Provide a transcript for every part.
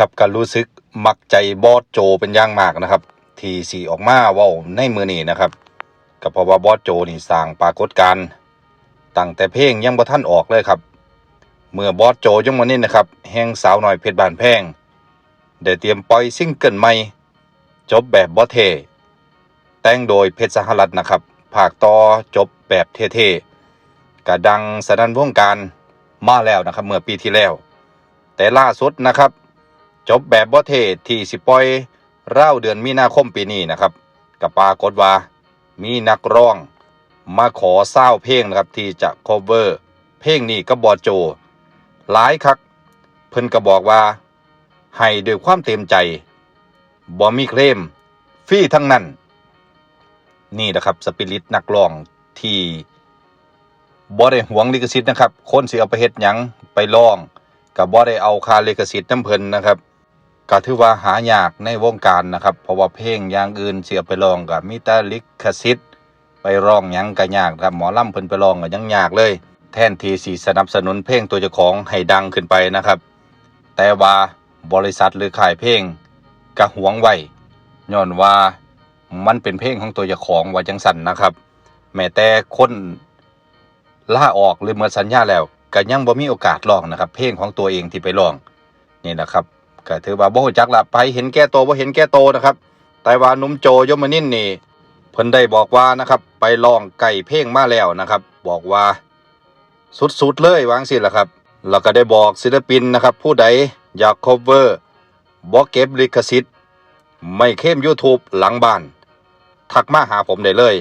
ครับก็รู้สึกมักใจบอสโจเป็นอย่างมากนะครับ ที่สีออกมาว้าในมือนี้นะครับก็เพราะว่าบอสโจนี่สร้างปรากฏการณ์ตั้งแต่เพลงยังบ่ทันออกเลยครับ เมื่อบอสโจยังมานี่นะครับแห่งสาวหน้อยเพชรบานแพงได้เตรียมปล่อยซิงเกิลใหม่ จบแบบบอสเท แต่งโดยเพชรสหรัฐนะครับภาคต่อจบแบบเท่ๆกระดังสนั่นวงการมาแล้วนะครับ เมื่อปีที่แล้ว แต่ล่าสุดนะครับ จบแบบบอเทที่สิปล่อยเร่าเดือนมีนาคมปีนี้นะครับกับปรากฏว่า มีนักร้องมาขอเศร้าเพลงนะครับที่จะ cover เพลงนี้กับบอโจ หลายคัก เพิ่นก็บอกว่า ให้ด้วยความเต็มใจบ่มีเคลมฟรีทั้งนั้น นี่นะครับสปิริตนักร้องที่บ่ได้หวงลิขสิทธิ์นะครับ คนสิเอาไปเฮ็ดหยังไปร้องกับบ่ได้เอาคาลิขสิทธิ์น้ำเพิ่นนะครับ ก็ถือว่าหายากในวงการนะครับ เพราะว่าเพลงอย่างอื่นเสิเอาไปร้องก็มีแต่ลิขสิทธิ์ไปร้องยังก็ยากครับหมอลำเพิ่นไปร้องก็ยังยากเลย แทนทีสิสนับสนุนเพลงตัวเจ้าของให้ดังขึ้นไปนะครับ แต่ว่าบริษัทหรือค่ายเพลงก็หวงไว้ย้อนว่ามันเป็นเพลงของตัวเจ้าของว่าจังสันนะครับ แม้แต่คนล่าออกหรือเมื่อสัญญาแล้วก็ยังบ่มีโอกาสร้องนะครับ เพลงของตัวเองที่ไปร้องนี่นะครับ ก็ถือว่าบ่รู้จักละไปเห็นแก่โตวบ่เห็นแก่โตวนะครับ แต่ว่านุ่มโจยมนินนี่เพิ่นได้บอกว่านะครับ ไปลองไก่เพลงมาแล้วนะครับ บอกว่า สุดๆเลยวางสิละครับแล้วก็ได้บอกศิลปินนะครับ ผู้ใดอยาก cover บอกเก็บลิขสิทธิ์ไม่เข้ม YouTube หลังบ้าน ทักมาหาผมได้เลย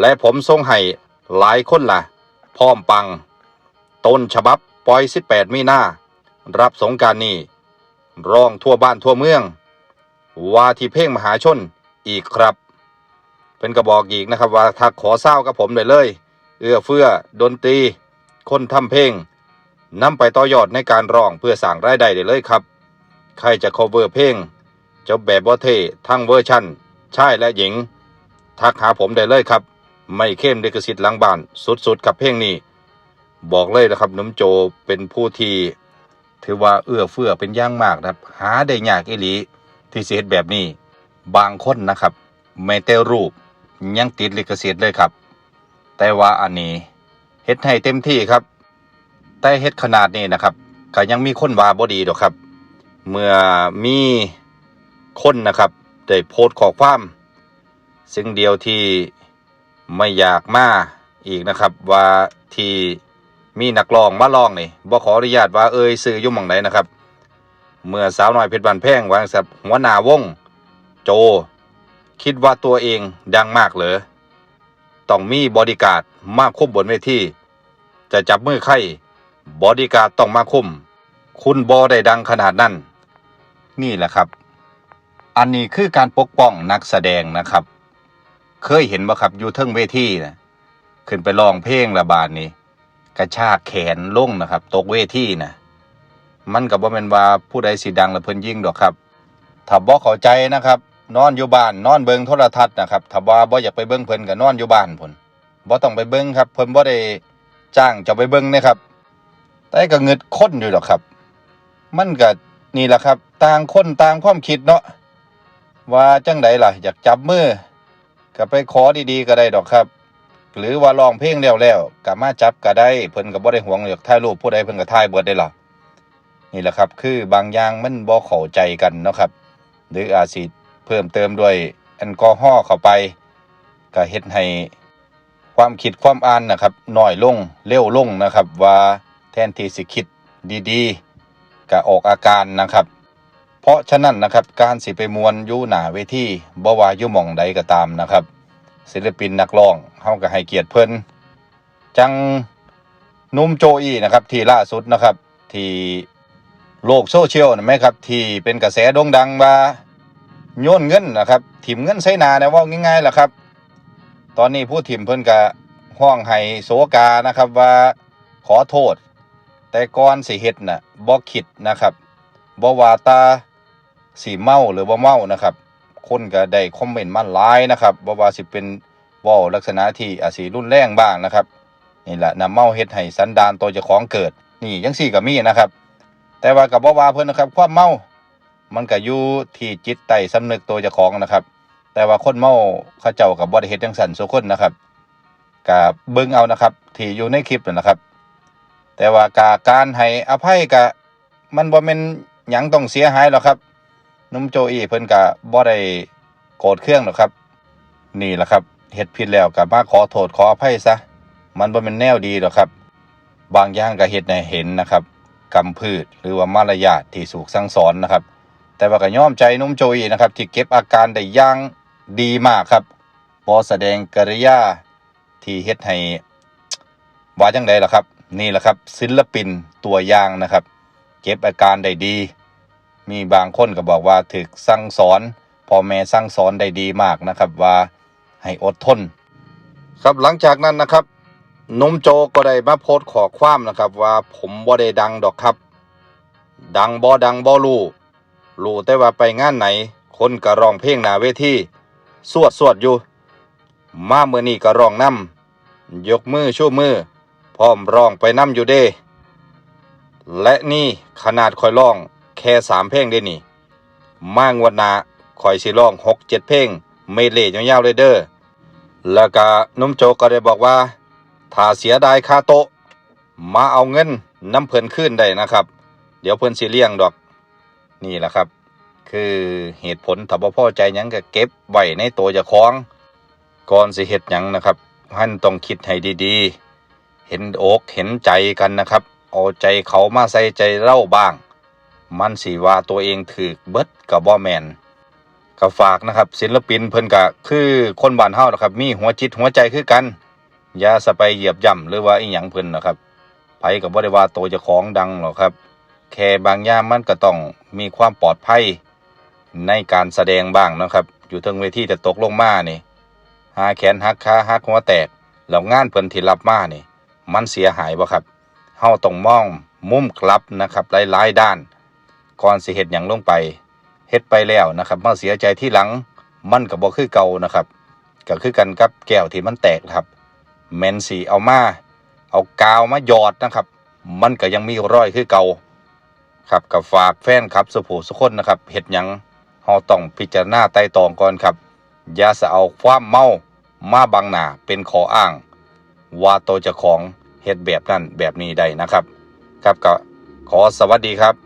และผมส่งให้หลายคนล่ะ พร้อมปัง ต้นฉบับปล่อย 18 มีนารับสงการนี้ ร้องทั่วบ้านทั่วเมือง ว่าที่เพลงมหาชนอีกครับ เป็นกระบอกอีกนะครับว่าถ้าขอเศร้ากับผมได้เลย เอื้อเฟื้อดนตรี คนทำเพลงนำไปต่อยอดในการร้องเพื่อสั่งรายได้ได้เลยครับ ใครจะ cover เพลงจบแบบบอเททั้งเวอร์ชั่นชายและหญิง ทักหาผมได้เลยครับ ไม่เข้มลิขสิทธิ์หลังบ้านสุดๆกับเพลงนี้ บอกเลยนะครับน้ำโจเป็นผู้ที่ ถือว่าเอื้อเฟื้อเป็นอย่างมากนะครับ หาได้ยากอีหลีที่เฮ็ดแบบนี้ บางคนนะครับแม้แต่รูปยังติดลิขสิทธิ์เลยครับ แต่ว่าอันนี้เฮ็ดให้เต็มที่ครับ แต่เฮ็ดขนาดนี้นะครับก็ยังมีคนว่าบ่ดีดอกครับ เมื่อมีคนนะครับได้โพสต์ขอความ สิ่งเดียวที่ไม่อยากมาอีกนะครับว่าที่ มีนักร้องมาร้องนี่บ่ขออนุญาตว่าเอ่ยซื้ออยู่หม่องไหนนะครับ เมื่อสาวน้อยเพชรบานแพงวางสับหัวหน้าวง โจ คิดว่าตัวเองดังมากเหรอต้องมีบอดี้การ์ดมาคุมบนเวทีจะจับมือใครบอดี้การ์ดต้องมาคุมคุณบอได้ดังขนาดนั้น นี่แหละครับ อันนี้คือการปกป้องนักแสดงนะครับ เคยเห็นบ่ครับอยู่เทิงเวทีนะขึ้นไปร้องเพลงระบาดนี้ กระชากแขนลงนะครับ ตกเวทีนะมันก็บ่แม่นว่าผู้ใดสิดังแล้วเพิ่นยิ่งดอกครับถ้าบ่เข้าใจนะครับ นอนอยู่บ้านนอนเบิ่งโทรทัศน์นะครับถ้าว่าบ่อยากไปเบิ่งเพิ่นก็นอนอยู่บ้านพุ่นบ่ต้องไปเบิ่งครับ เพิ่นบ่ได้จ้างจะไปเบิ่งนะครับแต่ก็เงิดคนอยู่ดอกครับ มันก็นี่แหละครับ ต่างคนต่างความคิดเนาะว่าจังไดล่ะ อยากจับมือก็ไปขอดีๆก็ได้ดอกครับ หรือว่าร้องเพลงแล้วแล้วก็มาจับก็ได้เพิ่นก็บ่ได้หวงอยากถ่ายรูปผู้ใดเพิ่นก็ถ่ายเบิดได้ล่ะนี่แหละครับ คือบางอย่างมันบ่เข้าใจกันเนาะครับ หรืออาจสิเพิ่มเติมด้วยแอลกอฮอล์เข้าไปก็เฮ็ดให้ความคิดความอ่านนะครับน้อยลงเร็วลงนะครับ ว่าแทนที่สิคิดดีๆก็ออกอาการนะครับ เพราะฉะนั้นนะครับการสิไปมวนอยู่หน้าเวทีบ่ว่าอยู่หม่องใดก็ตามนะครับ ศิลปินนักร้องเฮาก็ให้เกียรติเพิ่นจังนุ่มโจอี้นะครับ ที่ล่าสุดนะครับ ที่โลกโซเชียลนะไหมครับ ที่เป็นกระแสโด่งดังว่าโยนเงินนะครับถิ่มเงินใส่นาเนี่ยว่าง่ายๆล่ะครับ ตอนนี้ผู้ถิ่มเพิ่นก็ห้องให้โสกานะครับว่าขอโทษ แต่ก่อนสิเฮ็ดน่ะบ่คิดนะครับบ่ว่าตาสิเมาหรือบ่เมานะครับ คนก็ได้คอมเมนต์มาหลายนะครับบ่ว่าสิเป็นว้าลักษณะที่อาจสิรุนแรงบ้างนะครับนี่แหละนำเมาเฮ็ดให้สันดานตัวเจ้าของเกิด นี่จังซี่ก็มีนะครับ แต่ว่ากับบ่ว่าเพิ่นนะครับ ความเมา มันก็อยู่ที่จิตใต้สำนึกตัวเจ้าของนะครับ แต่ว่าคนเมาเขาเจ้ากับบ่ได้เฮ็ดจังซั่นซุคนนะครับก็เบิ่งเอานะครับ ที่อยู่ในคลิปนั่นนะครับ แต่ว่ากาการให้อภัยก็มันบ่แม่นหยังต้องเสียหายหรอกครับ นุ่มโจอี้เพิ่นก็บ่ได้โกรธเครื่องหรอกครับ นี่แหละครับเฮ็ดผิดแล้วก็มาขอโทษขออภัยซะ มันบ่แม่นแนวดีหรอกครับ บางอย่างก็เฮ็ดให้เห็นนะครับกำพืชหรือว่ามารยาทที่สูกสั่งสอนนะครับ แต่ว่าก็ยอมใจนุ่มโจอี้นะครับ ที่เก็บอาการได้อย่างดีมากครับบ่แสดงกริยาที่เฮ็ดให้ว่าจังไดล่ะครับ นี่แหละครับ ศิลปินตัวอย่างนะครับ เก็บอาการได้ดี มีบางคนก็บอกว่าถึกสั่งสอนพ่อแม่สั่งสอนได้ดีมากนะครับว่าให้อดทน ครับหลังจากนั้นนะครับนุ่มโจก็ได้มาโพสต์ขอความนะครับ ว่าผมบ่ได้ดังดอกครับ ดังบ่ดังบ่รู้รู้แต่ว่าไปงานไหน คนก็ร้องเพลงหนาเวทีสวดสวดอยู่ มาเมื่อนี้ก็ร้องนํยกมือชูมือ พร้อมร้องไปนำอยู่เด้ และนี่ขนาดคอยร้อง แค่สามเพลงเด้นี่ มางวดนาคอยสิร้องหกเจ็ดเพลงเมเล่ยาวๆเลยเด้อแล้วก็นุ่มโจก็ได้บอกว่า ถ้าเสียดายค่าโต๊ะมาเอาเงินน้ำเพิ่นขึ้นได้นะครับ เดี๋ยวเพิ่นสิเลี้ยงดอก นี่แหละครับ คือเหตุผลถ้าบ่พอใจยังก็เก็บไว้ในตัวเจ้าของ ก่อนสิเฮ็ดหยังนะครับท่านต้องคิดให้ดีๆ เห็นอกเห็นใจกันนะครับ เอาใจเขามาใส่ใจเล่าบ้าง มันสิว่าตัวเองถือเบิดกับบ่แมนก็ฝากนะครับศิลปินเพิ่นก็คือคนบ้านเฮานะครับ มีหัวจิตหัวใจคือกัน อย่าสไปเหยียบย่ำหรือว่าอีหยังเพิ่นนะครับไผก็บ่ได้ว่าตัวจ้าของดังหรอกครับ แค่บางอย่างมันก็ต้องมีความปลอดภัยในการแสดงบ้างนะครับ อยู่เทิงเวทีแต่ตกลงมานี่หาแขนหักขาหักหัวแตกแล้วงานเพิ่นที่รับมานี่ มันเสียหายบ่ครับเฮาต้องมองมุมกลับนะครับหลายๆด้าน ก่อนสิเฮ็ดหยังลงไปเฮ็ดไปแล้วนะครับมาเสียใจที่หลังมันก็บ่คือเก่านะครับก็คือกันกับแก้วที่มันแตกครับแมนสีเอามาเอากาวมาหยอดนะครับ มันก็ยังมีรอยคือเก่าครับกับฝากแฟนครับสุภูสุคนนะครับเฮ็ดยังเฮาต้องพิจารณาไต่ตองก่อนครับอย่าสะเอาความเมามาบังหนาเป็นขออ้าง ว่าตัวเจ้าของเฮ็ดแบบนั้นแบบนี้ได้นะครับ ครับก็ขอสวัสดีครับ